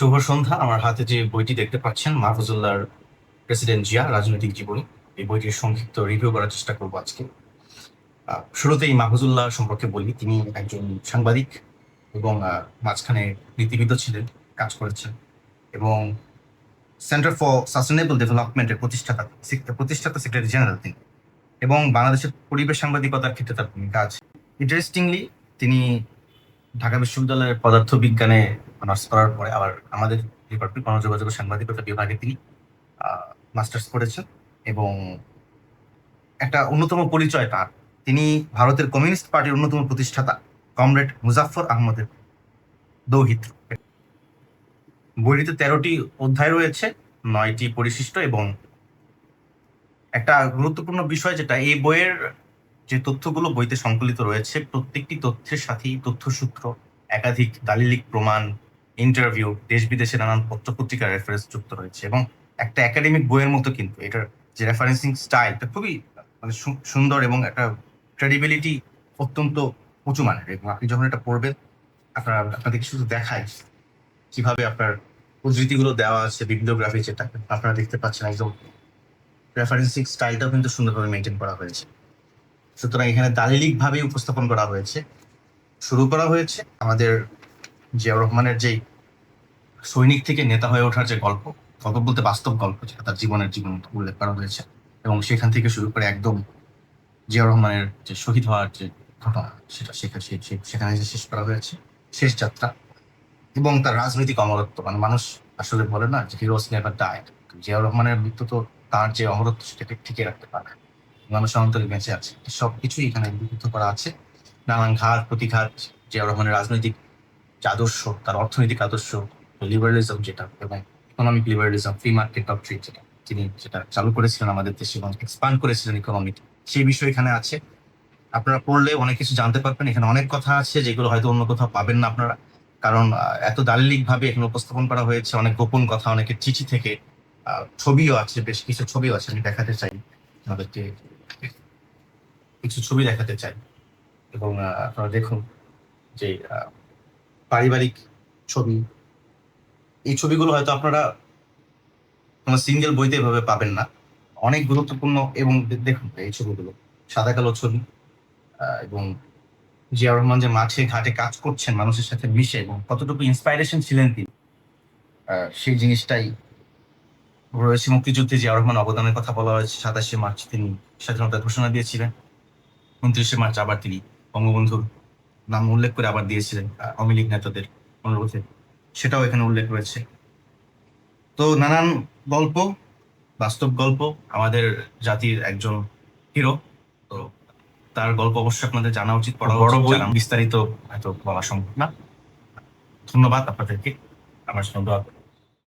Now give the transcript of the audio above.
শুভ সন্ধ্যা। আমার হাতে যে বইটি দেখতে পাচ্ছেন, মাহফুজুল্লাহর প্রেসিডেন্ট জিয়া, রাজনৈতিক জীবনী। এই বইটির সংক্ষিপ্ত রিভিউ করার চেষ্টা করব আজকে। শুরুতেই মাহফুজুল্লাহ সম্পর্কে বলি। তিনি একজন সাংবাদিক এবং মাঝখানে নীতিবিদ ছিলেন, কাজ করেছেন এবং সেন্টার ফর সাস্টেনেবল ডেভেলপমেন্টের প্রতিষ্ঠাতা প্রতিষ্ঠাতা সেক্রেটারি জেনারেল তিনি এবং বাংলাদেশের পরিবেশ সাংবাদিকতার ক্ষেত্রে তার ভূমিকা আছে। ইন্টারেস্টিংলি তিনি ঢাকা বিশ্ববিদ্যালয়ের পদার্থ বিজ্ঞানে অনার্স করার পরে আবার আমাদের ডিপার্টমেন্ট গণযোগাযোগ সাংবাদিকতা বিভাগে তিনি মাস্টার্স করেছেন এবং একটা অন্যতম পরিচয় তার। তিনি ভারতের কমিউনিস্ট পার্টির অন্যতম প্রতিষ্ঠাতা, কমরেড মুজাফফর আহমদের দৌহিত্র। বইটিতে তেরোটি অধ্যায় রয়েছে, নয়টি পরিশিষ্ট এবং একটা গুরুত্বপূর্ণ বিষয় যেটা, এই বইয়ের যে তথ্যগুলো বইতে সংকলিত রয়েছে, প্রত্যেকটি তথ্যের সাথেই তথ্যসূত্র, একাধিক দালিলিক প্রমাণ ইন্টারভিউ দেশ বিদেশে নানান পত্র পত্রিকার রেফারেন্স যুক্ত রয়েছে এবং একটা একাডেমিক বইয়ের মতো কিন্তু এটার যে রেফারেন্সিং স্টাইলটা খুবই মানে সুন্দর এবং একটা ক্রেডিবিলিটি অত্যন্ত উঁচু মানের। এবং আপনি যখন এটা পড়বেন, আপনার, আপনাদেরকে শুধু দেখায় কীভাবে আপনার উদ্ধৃতিগুলো দেওয়া আছে বিবলিওগ্রাফি যেটা, আপনারা দেখতে পাচ্ছেন একদম রেফারেন্সিং স্টাইলটাও কিন্তু সুন্দরভাবে মেনটেন করা হয়েছে। সুতরাং এখানে দালিলিকভাবেই উপস্থাপন করা হয়েছে। শুরু করা হয়েছে আমাদের জিয়াউর রহমানের যেই সৈনিক থেকে নেতা হয়ে ওঠার যে গল্প গল্প বলতে বাস্তব গল্প, যেটা তার জীবনের জীবন উল্লেখ করা হয়েছে। এবং সেখান থেকে শুরু করে একদম জিয়াউর রহমানের যে শহীদ হওয়ার যে ঘটনা, সেটা সেখানে শেষ করা হয়েছে। শেষ যাত্রা। এবং তার রাজনৈতিক অমরত্ব মানে মানুষ আসলে বলে না যে হিরোস নেভার ডায় জিয়াউর রহমানের মৃত্যু তো তার যে অমরত্ব, সেটাকে টিকে রাখতে পারে মানুষ অন্তরে বেঁচে আছে। সব কিছুই এখানে লিপিবদ্ধ করা আছে। নানান ঘাত, প্রতিঘাত, জিয়াউর রহমানের রাজনৈতিক যে আদর্শ, তার অর্থনৈতিক আদর্শ লিবারালিজম যেটা, এবং economic liberalism free market doctrine যেটা তিনি যেটা চালু করেছিলেন আমাদের দেশে এবং এক্সপান্ড করেছিলেন ইকোনমিক সেই বিষয় এখানে আছে। আপনারা পড়লে অনেক কিছু জানতে পারবেন, এখানে অনেক কথা আছে যেগুলো হয়তো অন্য কোথাও পাবেন না আপনারা, কারণ এত দালিলিক ভাবে এখানে উপস্থাপন করা হয়েছে, অনেক গোপন কথা, অনেকের চিঠি থেকে ছবিও আছে, বেশ কিছু ছবিও আছে, আমি দেখাতে চাই আমাদেরকে কিছু ছবি দেখাতে চাই, এবং আপনারা দেখুন যে পারিবারিক ছবি এই ছবিগুলো হয়তো আপনারা কোনো সিঙ্গেল বইতে এভাবে পাবেন না। অনেক গুরুত্বপূর্ণ এবং দেখুন এই ছবিগুলো। সাদা কালো ছবি এবং জিয়া রহমান যে মাঠে ঘাটে কাজ করছেন, মানুষের সাথে মিশে, এবং কতটুকু ইন্সপাইরেশন ছিলেন তিনি সেই জিনিসটাই রয়েছে মুক্তিযুদ্ধে জিয়া রহমান অবদানের কথা বলা হয়েছে। সাতাশে মার্চ তিনি স্বাধীনতা ঘোষণা দিয়েছিলেন, উনত্রিশে মার্চ আবার তিনি বঙ্গবন্ধুর নাম উল্লেখ করে আবার দিয়েছিলেন লীগ নেতাদের অনুরোধে। সেটাও এখানে উল্লেখ রয়েছে তো নানান গল্প বাস্তব গল্প আমাদের জাতির একজন হিরো তো তার গল্প অবশ্যই আপনাদের জানা উচিত পড়া বড় বই। বিস্তারিত হয়তো বলা সম্ভব না ধন্যবাদ আপনাদেরকে আমার সঙ্গে।